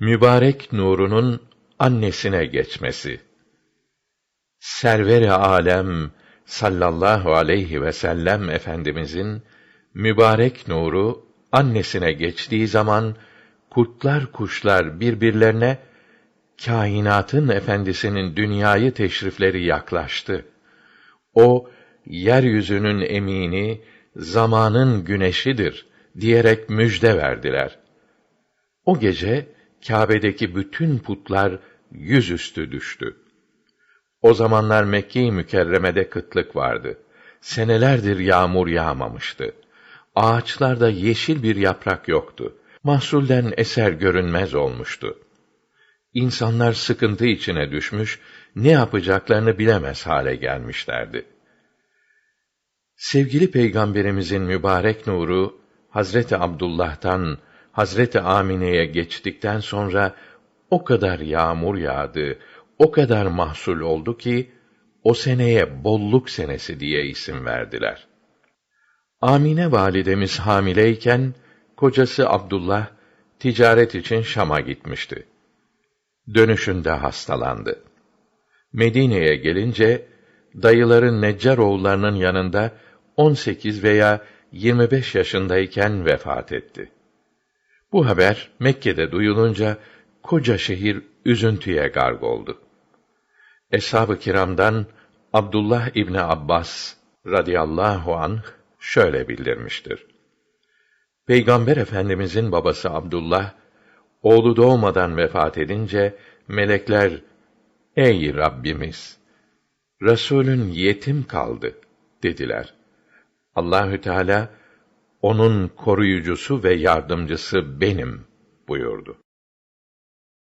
Mübarek nurunun annesine geçmesi. Server-i alem sallallahu aleyhi ve sellem efendimizin mübarek nuru annesine geçtiği zaman kurtlar kuşlar birbirlerine kainatın efendisinin dünyayı teşrifleri yaklaştı. O yeryüzünün emini, zamanın güneşidir diyerek müjde verdiler. O gece Kâbe'deki bütün putlar yüzüstü düştü. O zamanlar Mekke-i Mükerreme'de kıtlık vardı. Senelerdir yağmur yağmamıştı. Ağaçlarda yeşil bir yaprak yoktu. Mahsulden eser görünmez olmuştu. İnsanlar sıkıntı içine düşmüş, ne yapacaklarını bilemez hale gelmişlerdi. Sevgili Peygamberimizin mübarek nuru Hazreti Abdullah'tan Hazreti Amine'ye geçtikten sonra o kadar yağmur yağdı, o kadar mahsul oldu ki o seneye bolluk senesi diye isim verdiler. Amine validemiz hamileyken kocası Abdullah ticaret için Şam'a gitmişti. Dönüşünde hastalandı. Medine'ye gelince dayıları Neccar oğullarının yanında 18 veya 25 yaşındayken vefat etti. Bu haber Mekke'de duyulunca koca şehir üzüntüye garg oldu. Eshab-ı kiramdan Abdullah İbni Abbas radıyallahu anh şöyle bildirmiştir. Peygamber Efendimizin babası Abdullah oğlu doğmadan vefat edince melekler ey Rabbimiz Resulün yetim kaldı dediler. Allahü Teala onun koruyucusu ve yardımcısı benim buyurdu.